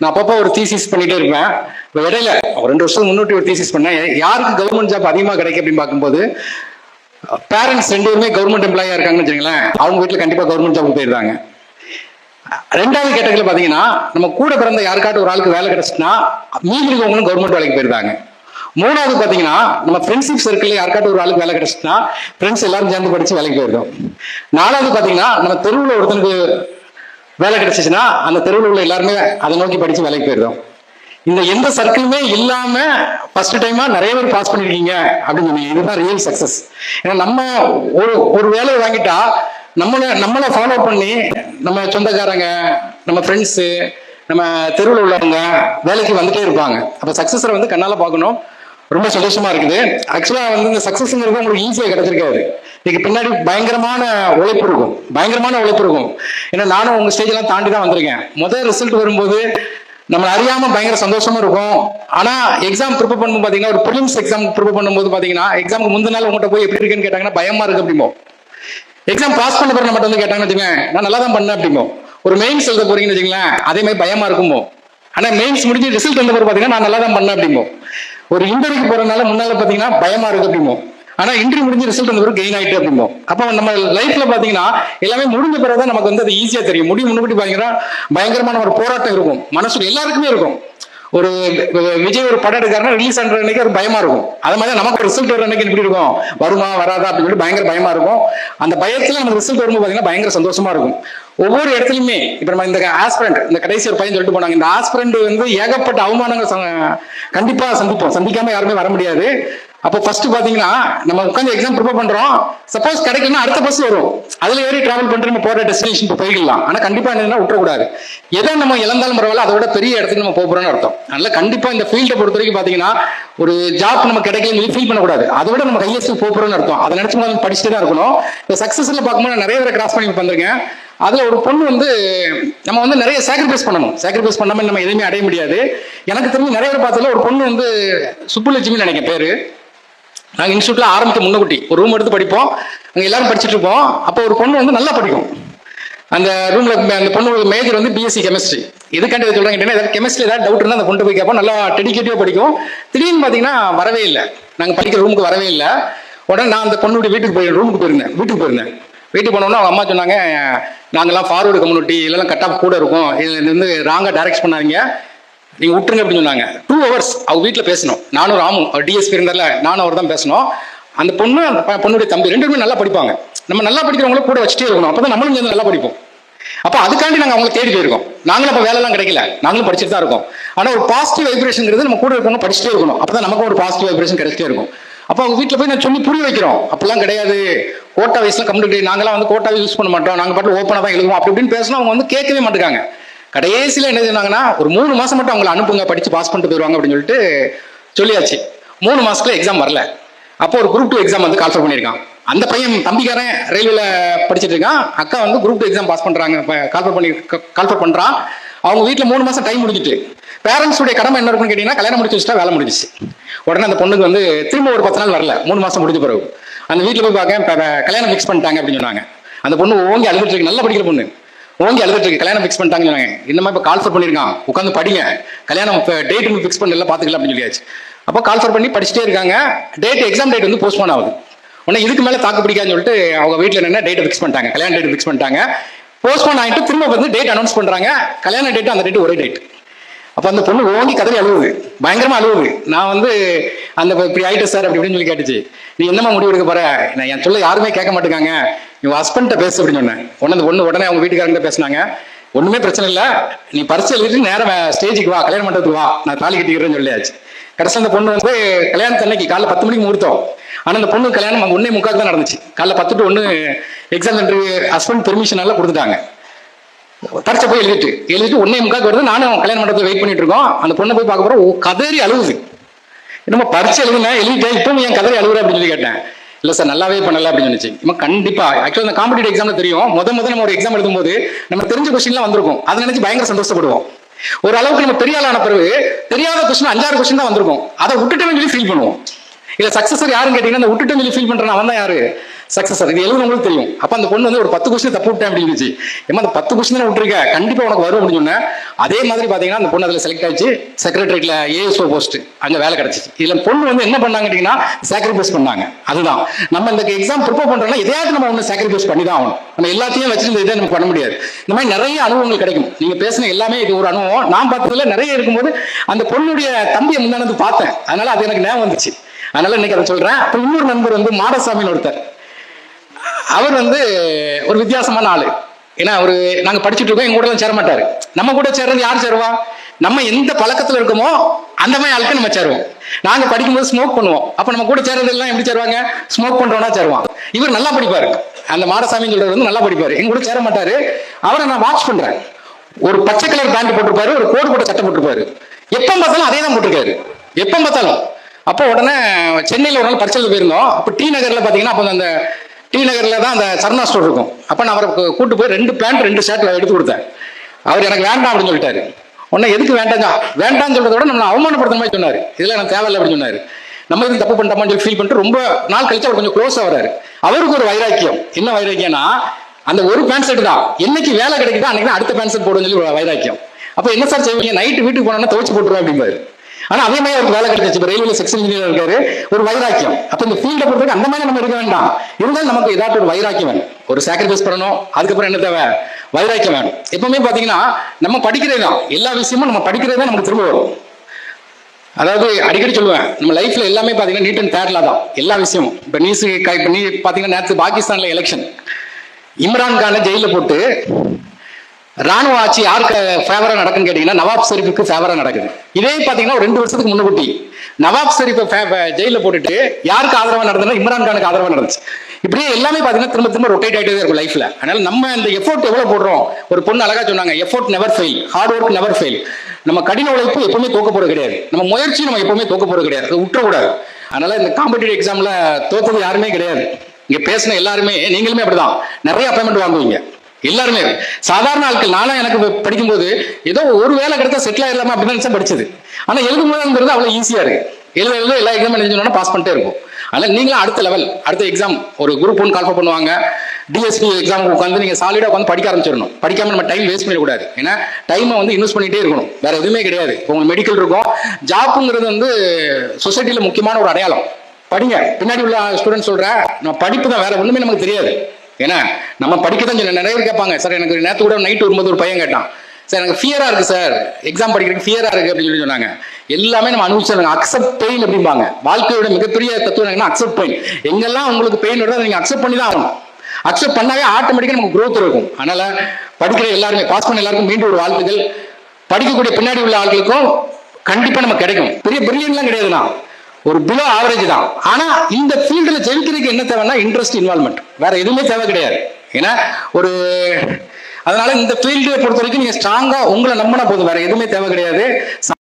நான் அப்பப்போ ஒரு தீசிஸ் பண்ணிட்டே இருப்பேன். இடையில ஒரு ரெண்டு வருஷம் முன்னூற்றி ஒரு தீசிஸ் பண்ணேன். யாருக்கு கவர்மெண்ட் ஜாப் அதிகமாக கிடைக்கும் அப்படின்னு பார்க்கும்போது பேரண்ட்ஸ் ரெண்டு பேருமே கவர்மெண்ட் எம்ப்ளாயா இருக்காங்கன்னு வச்சுங்களேன் அவங்க வீட்டில் கண்டிப்பாக கவர்மெண்ட் ஜாப் போயிருந்தாங்க. ரெண்டாவது கேட்டகரியில் பார்த்தீங்கன்னா நம்ம கூட பிறந்த யாருக்காட்டும் ஒரு ஆளுக்கு வேலை கிடைச்சுன்னா மீதி இருக்கவங்களும் கவர்மெண்ட் வேலைக்கு போயிருந்தாங்க. மூணாவது பார்த்தீங்கன்னா நம்ம ஃப்ரெண்ட்ஷிப் சர்க்கிளில் யாருக்காட்டும் ஒரு ஆளுக்கு வேலை கிடைச்சுன்னா ஃப்ரெண்ட்ஸ் எல்லாரும் சேர்ந்து படித்து வேலைக்கு போயிருந்தோம். நாலாவது பார்த்தீங்கன்னா நம்ம தெருவில் ஒருத்தனுக்கு வேலை கிடைச்சிச்சுன்னா அந்த தெருவில் உள்ள எல்லாருமே அதை நோக்கி படிச்சு வேலைக்கு போயிடும் இந்த எந்த சர்க்கிளுமே இல்லாம ஃபர்ஸ்ட் டைமா நிறைய பேர் பாஸ் பண்ணிருக்கீங்க அப்படின்னு சொன்னீங்க. இதுதான் ரியல் சக்சஸ் ஏன்னா நம்ம ஒரு ஒரு வேலையை வாங்கிட்டா நம்மளை நம்மளை ஃபாலோ பண்ணி நம்ம சொந்தக்காரங்க நம்ம ஃப்ரெண்ட்ஸு நம்ம தெருவில் உள்ளவங்க வேலைக்கு வந்துட்டே இருப்பாங்க. அப்போ சக்ஸஸரை வந்து கண்ணால் பார்க்கணும். ரொம்ப சந்தோஷமா இருக்குது. ஆக்சுவலா வந்து இந்த சக்சஸ்ங்கிறது உங்களுக்கு ஈஸியாக கிடைச்சிருக்காது. இதுக்கு பின்னாடி பயங்கரமான உழைப்பு இருக்கும். பயங்கரமான உழைப்பு இருக்கும். ஏன்னா நானும் உங்க ஸ்டேஜெல்லாம் தாண்டி தான் வந்திருக்கேன். முதல் ரிசல்ட் வரும்போது நம்மளை அறியாம பயங்கர சந்தோஷமா இருக்கும். ஆனா எக்ஸாம் ப்ரிப்பேர் பண்ணும்போது பாத்தீங்கன்னா ஒரு பிலிம்ஸ் எக்ஸாம் ப்ரிப்பேர் பண்ணும்போது பாத்தீங்கன்னா எக்ஸாமுக்கு முந்தின நாள் உங்கள்கிட்ட போய் எப்படி இருக்குன்னு கேட்டாங்கன்னா பயமா இருக்கு அப்படிமோ எக்ஸாம் பாஸ் பண்ண பிறகு மட்டும் வந்து கேட்டாங்கன்னு வச்சுக்கோங்க நான் நல்லா தான் பண்ணேன் அப்படிமோ ஒரு மெயின்ஸ் எழுத போறீங்கன்னு வச்சுங்களேன் அதே மாதிரி பயமா இருக்குமோ ஆனா மெயின்ஸ் முடிஞ்சு ரிசல்ட் வந்த பிறகு பாத்தீங்கன்னா நான் நல்லா தான் பண்ணேன் அப்படிமோ ஒரு இன்டர்வியூக்கு போறதுனால முன்னால பாத்தீங்கன்னா பயமா இருக்கு அப்படிமோ ஆனா இன்டர்வியூ முடிஞ்சு ரிசல்ட் வந்து கெயின் ஆயிட்டு அப்படிமோ அப்ப நம்ம லைஃப்ல பாத்தீங்கன்னா எல்லாமே முடிஞ்ச பிறகு தான் நமக்கு வந்து அது ஈஸியா தெரியும். முடிவு முன்னாடி பாத்தீங்கன்னா பயங்கரமான ஒரு போராட்டம் இருக்கும். மனசுல எல்லாருக்குமே இருக்கும். ஒரு விஜய் ஒரு படம் எடுக்காருன்னா ரிலீஸ் பண்ற அன்னைக்கு ஒரு பயமா இருக்கும். அது மாதிரி நமக்கு ரிசல்ட் வர அன்னைக்கு எப்படி இருக்கும்? வருமா வராதா அப்படின்னு சொல்லிட்டு பயங்கர பயமா இருக்கும். அந்த பயத்துல நமக்கு ரிசல்ட் வரும்போது பாத்தீங்கன்னா பயங்கர சந்தோஷமா இருக்கும். ஒவ்வொரு இடத்துலையுமே இப்ப நம்ம இந்த ஆஸ்பிரண்ட் இந்த கடைசி ஒரு பையன் சொல்லிட்டு போனாங்க இந்த ஆஸ்பிரண்ட் வந்து ஏகப்பட்ட அவமானங்கள் ச- கண்டிப்பா சந்திப்போம். சந்திக்காம யாருமே வர முடியாது. அப்போ ஃபர்ஸ்ட் பாத்தீங்கன்னா நம்ம உட்காந்து எக்ஸாம் ப்ரிப்பேர் பண்றோம். சப்போஸ் கிடைக்கலன்னா அடுத்த பஸ் வரும். அதுல ஏறி டிராவல் பண்ணிட்டு நம்ம போற டெஸ்டினேஷன் இப்போ போயிடலாம் ஆனா கண்டிப்பா என்னன்னா விட்டுறக்கூடாது. எதை நம்ம இழந்தாலும் பரவாயில்ல அதோட பெரிய இடத்துக்கு நம்ம போக போறோம்னு அர்த்தம். அதனால கண்டிப்பா இந்த ஃபீல்டை பொறுத்த வரைக்கும் பாத்தீங்கன்னா ஒரு ஜாப் நம்ம கிடைக்கலன்னு ஃபீல் பண்ணக்கூடாது. அதை விட நம்ம ஹையஸ்ட் போக போறோம்னு அர்த்தம். அதை நினைச்சு நம்ம படிச்சுட்டு தான் இருக்கணும். இந்த சக்சஸ்ல பார்க்கும்போது நான் நிறைய பேரை கிராஸ் பண்ணி வந்திருக்கேன். அதில் ஒரு பொண்ணு வந்து நம்ம வந்து நிறைய சாக்ரிஃபைஸ் பண்ணணும். சாக்ரிஃபைஸ் பண்ணாமல் நம்ம எதுவுமே அடைய முடியாது. எனக்கு தெரிஞ்சு நிறைய பேர் பார்த்ததுல ஒரு பொண்ணு வந்து சுப்புலட்சுமி நினைக்கிறேன் பேரு. நாங்கள் இன்ஸ்டியூட்டில் ஆரம்பித்த முன்னக்குட்டி. ஒரு ரூம் எடுத்து படிப்போம். அங்கே எல்லாரும் படிச்சுட்டு இருப்போம். அப்போ ஒரு பொண்ணு வந்து நல்லா படிக்கும். அந்த ரூமில் அந்த பொண்ணோட மேஜர் வந்து பிஎஸ்சி கெமிஸ்ட்ரி எதுக்காண்டி சொல்கிறாங்க சொல்றாங்க ஏதாவது கெமிஸ்ட்ரி ஏதாவது டவுட் இருந்தால் அந்த பொண்ணு போய் கேட்போம். நல்லா டெடிக்கேட்டிவாக படிக்கும். திடீர்னு பார்த்தீங்கன்னா வரவே இல்லை. நாங்கள் படிக்கிற ரூமுக்கு வரவே இல்லை. உடனே நான் அந்த பொண்ணுடைய வீட்டுக்கு போய் ரூமுக்கு போயிருந்தேன். வீட்டுக்கு போயிருந்தேன். வீட்டுக்கு போனோம்னா அவங்க அம்மா சொன்னாங்க நாங்கள்லாம் ஃபார்வர்டு கம்யூனிட்டி இதெல்லாம் கட் ஆஃப் கூட இருக்கும். இது வந்து ராங்காக டைரக்ட் பண்ணாதீங்க. நீங்கள் விட்டுருங்க அப்படின்னு சொன்னாங்க. டூ ஹவர்ஸ் அவங்க வீட்டில் பேசணும். நானும் ராமும் அவர் டிஎஸ்பி இருந்தால நானும் அவர் தான் பேசணும். அந்த பொண்ணு அந்த பொண்ணுடைய தம்பி ரெண்டு பேருமே நல்லா படிப்பாங்க. நம்ம நல்லா படிக்கிறவங்களும் கூட வச்சுட்டே இருக்கணும். அப்போ தான் நம்மளும் சேர்ந்து நல்லா படிப்போம். அப்போ அதுக்காண்டி நாங்கள் அவங்கள தேடி போயிருக்கோம். நாங்களும் அப்போ வேலைலாம் கிடைக்கல. நாங்களும் படிச்சுட்டு தான் இருக்கோம். ஆனால் ஒரு பாசிட்டிவ் வைப்ரேஷன்ங்கிறது நம்ம கூட இருக்கவங்க படிச்சுட்டே இருக்கணும். அப்போ தான் நமக்கும் ஒரு பாசிட்டிவ் வைப்ரேஷன் கிடைச்சிட்டே இருக்கும். அப்போ அவங்க வீட்டில் போய் நான் சொல்லி புரிய வைக்கிறோம். அப்பெல்லாம் கிடையாது. கோட்டா வயசுல கம்யூனிட்டி நாங்களாம் வந்து கோட்டாவை யூஸ் பண்ண மாட்டோம். நாங்கள் பாட்டு ஓப்பனாக தான் எழுதுவோம். அப்படி இப்படின்னு பேசினா அவங்க வந்து கேட்கவே மாட்டேங்காங்க கடைசியில் என்ன சொன்னாங்கன்னா ஒரு மூணு மாதம் மட்டும் அவங்களை அனுப்புங்க படித்து பாஸ் பண்ணிட்டு போயிடுவாங்க அப்படின்னு சொல்லிட்டு சொல்லியாச்சு. மூணு மாதத்துல எக்ஸாம் வரல. அப்போ ஒரு குரூப் டூ எக்ஸாம் வந்து கால்ஃபர் பண்ணியிருக்கான். அந்த பையன் தம்பிக்காரன் ரயில்வேல படிச்சுட்டு இருக்கான். அக்கா வந்து குரூப் டூ எக்ஸாம் பாஸ் பண்றாங்க. கால்ஃபர் பண்ணி கால்ஃபர் பண்றான். அவங்க வீட்டில் மூணு மாசம் டைம் முடிஞ்சிட்டு. பேரண்ட்ஸுடைய கடமை என்ன இருக்குன்னு கேட்டீங்கன்னா கல்யாணம் முடிச்சு வச்சுட்டா வேலை முடிஞ்சிச்சு. உடனே அந்த பொண்ணுக்கு வந்து திரும்ப ஒரு பத்து நாள் வரல. மூணு மாசம் முடிஞ்ச பிறகு. அந்த வீட்டில் போய் பார்க்க கல்யாணம் ஃபிக்ஸ் பண்ணிட்டாங்க அப்படின்னு சொன்னாங்க. அந்த பொண்ணு ஓங்கி அழுதுட்டு இருக்கு நல்லா படிக்கிற பொண்ணு. ஓங்கி அழுதுட்டு இருக்கு கல்யாணம் ஃபிக்ஸ் பண்ணிட்டாங்கன்னு சொன்னாங்க. என்னமா இப்போ கால்ஃபர் பண்ணியிருக்கான்? உட்காந்து படிங்க. கல்யாணம் டேட் ஃபிக்ஸ் பண்ணல பார்த்துக்கலாம் அப்படின்னு சொல்லியாச்சு. அப்போ கால்ஃபர் பண்ணி படிச்சுட்டே இருக்காங்க. டேட் எக்ஸாம் டேட் வந்து போஸ்ட்போன் ஆகுது. உடனே இதுக்கு மேலே தாக்கு பிடிக்காதுன்னு சொல்லிட்டு அவங்க வீட்டில் என்ன டேட்டை ஃபிக்ஸ் பண்ணிட்டாங்க கல்யாண டேட் ஃபிக்ஸ் பண்ணிட்டாங்க. போஸ்ட்போன் ஆகிட்டு திரும்ப வந்து டேட் அனௌன்ஸ் பண்ணுறாங்க கல்யாண டேட் அந்த டேட் ஒரே டேட் அப்போ அந்த பொண்ணு ஓங்கி கதறி அழுவுது. பயங்கரமாக அழுவுது. நான் வந்து அந்த இப்படி ஆயிட்டு சார் அப்படி இப்படின்னு சொல்லி கேட்டுச்சு. நீ என்னம்மா முடிவு எடுக்க போற? நான் என் சொல்ல யாருமே கேட்க மாட்டேங்காங்க. நீ ஹஸ்பண்ட்ட பேசு அப்படின்னு சொன்னேன். உடனே அந்த பொண்ணு உடனே அவங்க வீட்டுக்காரங்க பேசினாங்க. ஒண்ணுமே பிரச்சனை இல்லை. நீ பரிசு எழுதிட்டு நேரம் ஸ்டேஜுக்கு வா கல்யாணம் மண்டபத்துக்கு வா. நான் தாலி கட்டிக்கிறேன்னு சொல்லியாச்சு. கடைசி அந்த பொண்ணு வந்து கல்யாணத்து அன்னைக்கு காலைல பத்து மணிக்கு முகூர்த்தம். ஆனால் அந்த பொண்ணு கல்யாணம் ஒன்னே முக்காக்கு தான் நடந்துச்சு. காலைல பத்து டு ஒன்று எக்ஸாம் சென்டர் ஹஸ்பண்ட் பெர்மிஷனால கொடுத்துட்டாங்க. பரிச்சை போய் எழுதிட்டு. எழுதிட்டு ஒன்னே முக்காக்கு வருது. நானும் கல்யாண மண்டபத்தில் வெயிட் பண்ணிட்டு இருக்கோம். அந்த பொண்ணை போய் பார்க்க போறோம். கதறி அழுகுது. என்னமோ பரிச்சு எழுதுனேன் எழுதிட்டேன் இப்போ என் கதறி அழுகுற அப்படின்னு சொல்லி கேட்டேன். இல்லை சார் நல்லாவே பண்ணல அப்படின்னு நினைச்சு நம்ம கண்டிப்பா ஆக்சுவலா இந்த காம்படிட்டிவ் எக்ஸாம்ல தெரியும். முத முத நம்ம ஒரு எக்ஸாம் எழுதும்போது நம்ம தெரிஞ்ச கொஸ்டின்லாம் வந்திருக்கும். அதை நினைச்சு பயங்கர சந்தோஷப்படுவோம். ஒரு அளவுக்கு நம்ம பெரிய ஆளான பிறகு தெரியாத கொஸ்டின் அஞ்சாறு கொஸ்டின் தான் வந்திருக்கும். அதை விட்டுட்டேன்னு சொல்லி ஃபீல் பண்ணுவோம். இல்ல சக்சஸர் யாருன்னு கேட்டீங்கன்னா அந்த விட்டுட்டேன்னு சொல்லி ஃபீல் பண்றான் அவன் தான் யாரு? சக்சஸ் இது எழுதுனவங்களுக்கு தெரியும். அப்போ அந்த பொண்ணு வந்து ஒரு பத்து கொஸ்டின் தப்பு விட்டேன் அப்படின்னு ஏமா அந்த பத்து கொஸ்டின் தான் விட்டுருக்க? கண்டிப்பாக உனக்கு வரும் அப்படின்னு சொன்னேன். அதே மாதிரி பார்த்தீங்கன்னா அந்த பொண்ணு அதில் செலக்ட் ஆச்சு செக்ரட்டரியில் ஏஎஸ்ஓ போஸ்ட் அங்கே வேலை கிடச்சிச்சு. இதில் பொண்ணு வந்து என்ன பண்ணாங்க கேட்டீங்கன்னா சாக்ரிஃபைஸ் பண்ணாங்க. அதுதான். நம்ம இந்த எக்ஸாம் ப்ரிப்பேர் பண்ணுறோம்னா எதையாவது நம்ம ஒன்று சாக்ரிஃபைஸ் பண்ணி தான் ஆகணும். நம்ம எல்லாத்தையும் வச்சுட்டு இதே இதை நம்ம பண்ண முடியாது. இந்த மாதிரி நிறைய அனுபவங்கள் கிடைக்கும். நீங்கள் பேசின எல்லாமே இது ஒரு அனுபவம். நான் பார்த்ததுல நிறைய இருக்கும்போது அந்த பொண்ணுடைய தம்பியை முன்னாடி பார்த்தேன். அதனால அது எனக்கு ஞாபகம் வந்துச்சு. அதனால இன்னைக்கு அதை சொல்றேன். அப்ப இன்னொரு நண்பர் வந்து மாடசாமின்னு ஒருத்தர். அவர் வந்து ஒரு வித்தியாசமான ஆளு. ஏன்னா அவரு நாங்க படிச்சுட்டு இருக்கோம் எங்க கூட சேர மாட்டாரு நம்ம கூட சேர்றது யார் சேருவா? நம்ம எந்த பழக்கத்துல இருக்கோமோ அந்த மாதிரி ஆளுக்கு நம்ம சேருவோம். நாங்க படிக்கும்போது ஸ்மோக் பண்ணுவோம். அப்ப நம்ம கூட சேர்றது எல்லாம் எப்படி சேருவாங்க? ஸ்மோக் பண்றோம்னா சேருவான். இவர் நல்லா படிப்பாரு. அந்த மாடசாமி சொல்றது வந்து நல்லா படிப்பாரு. எங்க கூட சேர மாட்டாரு அவரை நான் வாட்ச் பண்றேன். ஒரு பச்சை கலர் பேண்ட் போட்டிருப்பாரு ஒரு கோடு போட்ட சட்டை போட்டிருப்பாரு. எப்ப பார்த்தாலும் அதே தான் போட்டிருக்காரு. எப்ப பார்த்தாலும். அப்போ உடனே சென்னையில் ஒரு நாள் பரிசல் போயிருந்தோம். அப்போ டி நகரில் பார்த்தீங்கன்னா அப்போ அந்த டி நகரில் தான் அந்த சரணா ஸ்டோர் இருக்கும். அப்போ நான் அவரை கூட்டு போய் ரெண்டு பேண்ட் ரெண்டு ஷர்ட்டில் எடுத்து கொடுத்தேன். அவர் எனக்கு வேண்டாம் அப்படின்னு சொல்லிட்டாரு. உன்னை எதுக்கு வேண்டாம் வேண்டாம்னு சொல்றத விட நம்ம அவமானப்படுத்த மாதிரி சொன்னார். இதெல்லாம் எனக்கு தேவையில்லை அப்படின்னு சொன்னார். நம்ம எதுக்கு தப்பு பண்ணிட்டோம்னு சொல்லி ஃபீல் பண்ணிட்டு ரொம்ப நாள் கழிச்சு அவர் கொஞ்சம் க்ளோஸாக வராரு அவருக்கு ஒரு வைராக்கியம். என்ன வைராக்கியம்னா அந்த ஒரு பேண்ட் செட் தான். என்னைக்கு வேலை கிடைக்குதோ அன்னைக்கு தான் அடுத்த பேண்ட் செட் போடுன்னு சொல்லி ஒரு வைராக்கியம். அப்போ என்ன சார் செய்வீங்க? நைட்டு வீட்டுக்கு போனோம்னா துவச்சி போட்டுருவோம் அப்படிம்பாரு. ஆனா அதே மாதிரி அவருக்கு வேலை கிடைச்சிச்சு இப்போ ரயில்வே செக்ஸ் இன்ஜினியர் இருக்காரு. ஒரு வைராக்கியம். அப்ப இந்த ஃபீல்டை பொறுத்தவரைக்கும் அந்த மாதிரி நம்ம இருக்க வேண்டாம். இருந்தாலும் நமக்கு ஏதாவது ஒரு வைராக்கியம் வேணும். ஒரு சாக்ரிஃபைஸ் பண்ணணும். அதுக்கப்புறம் என்ன தேவை? வைராக்கியம் வேணும். எப்பவுமே பாத்தீங்கன்னா நம்ம படிக்கிறது தான் எல்லா விஷயமும் நம்ம படிக்கிறது தான் நமக்கு திரும்ப வரும். அதாவது அடிக்கடி சொல்லுவேன் நம்ம லைஃப்ல எல்லாமே பாத்தீங்கன்னா நீட் அண்ட் தேர்ட்ல தான். எல்லா விஷயமும். இப்போ நியூஸ் இப்போ நீ பாத்தீங்கன்னா நேற்று பாகிஸ்தான்ல எலெக்ஷன் இம்ரான் கானை ஜெயில போட்டு ராணுவ ஆட்சி யாருக்கு ஃபேவரா நடக்குன்னு கேட்டீங்கன்னா நவாப் ஷெரீஃபுக்கு ஃபேவரா நடக்குது. இதே பாத்தீங்கன்னா ஒரு ரெண்டு வருஷத்துக்கு முன்னுக்கூட்டி நவாப் ஷெரீஃபை ஜெயில போட்டுட்டு யாருக்கு ஆதரவா நடந்ததுன்னா இம்ரான் கானுக்கு ஆதரவா நடந்துச்சு. இப்படியே எல்லாமே பாத்தீங்கன்னா திரும்ப திரும்ப ரொட்டேட் ஆகிட்டே இருக்கும் லைஃப்ல அதனால நம்ம இந்த எஃபோர்ட் எவ்வளவு போடுறோம்? ஒரு பொண்ணு அழகா சொன்னாங்க effort never fail hard work never fail நம்ம கடின உழைப்பு எப்பவுமே தோக்க போறது கிடையாது. நம்ம முயற்சி நம்ம எப்பவுமே தோக்க போறது கிடையாது. அதை விட்டுறக்கூடாது. அதனால இந்த காம்படிட்டிவ் எக்ஸாம்ல தோத்தது யாருமே கிடையாது. இங்க பேசின எல்லாருமே நீங்களுமே அப்படிதான். நிறைய அப்பாயின்மெண்ட் வாங்குவீங்க. எல்லாருமே. சாதாரண ஆட்கள் நானும் எனக்கு படிக்கும் படிக்கும்போது ஏதோ ஒரு வேலை கிடைச்சா செட்டில் ஆயிடலாமா அப்படின்னு நினைச்சா படிச்சது. ஆனா எழுதும் போதுங்கிறது அவ்வளவு ஈஸியா இருக்கு. எழுத எழுத எல்லா எக்ஸாம் எழுதினோம்னா பாஸ் பண்ணிட்டே இருக்கும். அதனால நீங்களும் அடுத்த லெவல் அடுத்த எக்ஸாம் ஒரு குரூப் ஒன்று கால்ஃபர் பண்ணுவாங்க. டிஎஸ்பி எக்ஸாம் உட்காந்து நீங்க சாலிடா உட்காந்து படிக்க ஆரம்பிச்சிடணும். படிக்காம நம்ம டைம் வேஸ்ட் பண்ணிடக்கூடாது. ஏன்னா டைமை வந்து இன்வெஸ்ட் பண்ணிட்டே இருக்கணும். வேற எதுவுமே கிடையாது. இப்போ உங்களுக்கு மெடிக்கல் இருக்கும். ஜாப்புங்கிறது வந்து சொசைட்டியில முக்கியமான ஒரு அடையாளம். படிங்க. பின்னாடி உள்ள ஸ்டூடெண்ட் சொல்கிறேன் நான் படிப்பு தான் வேற ஒண்ணுமே நமக்கு தெரியாது. ஏன்னா நம்ம படிக்க தான் நிறைய பேர் கேட்பாங்க சார் எனக்கு நேற்று கூட நைட் வரும்போது ஒரு பையன் கேட்டான். சார் எனக்கு ஃபியரா இருக்கு சார். எக்ஸாம் படிக்கிறதுக்கு ஃபியரா இருக்கு அப்படின்னு சொல்லி சொன்னாங்க. எல்லாமே நம்ம அனுபவிச்சாங்க அக்செப்ட் பெயின் அப்படிம்பாங்க. வாழ்க்கையோட மிகப்பெரிய தத்துவம் என்னன்னா அக்செப்ட் பெயின் எங்கெல்லாம் உங்களுக்கு பெயின் வருதோ நீங்க அக்செப்ட் பண்ணி தான் ஆகணும். அக்செப்ட் பண்ணாவே ஆட்டோமேட்டிக்கா நமக்கு குரோத் இருக்கும். அதனால படிக்கிற எல்லாருமே பாஸ் பண்ண எல்லாருக்கும் மீண்டும் ஒரு வாழ்த்துக்கள். படிக்கக்கூடிய பின்னாடி உள்ள ஆட்களுக்கும் கண்டிப்பா நம்ம கிடைக்கும். பெரிய பிரில்லியன்ட்லாம் கிடையாதுண்ணா. ஒரு பிலோ ஆவரேஜ் தான். ஆனா இந்த ஃபீல்டுல ஜெயிக்கிறதுக்கு என்ன தேவைன்னா இன்ட்ரெஸ்ட் இன்வால்மெண்ட் வேற எதுவுமே தேவை கிடையாது. ஏன்னா ஒரு அதனால இந்த ஃபீல்டை பொறுத்த வரைக்கும் நீங்க ஸ்ட்ராங்கா உங்களை நம்பினா போதும். வேற எதுவுமே தேவை கிடையாது.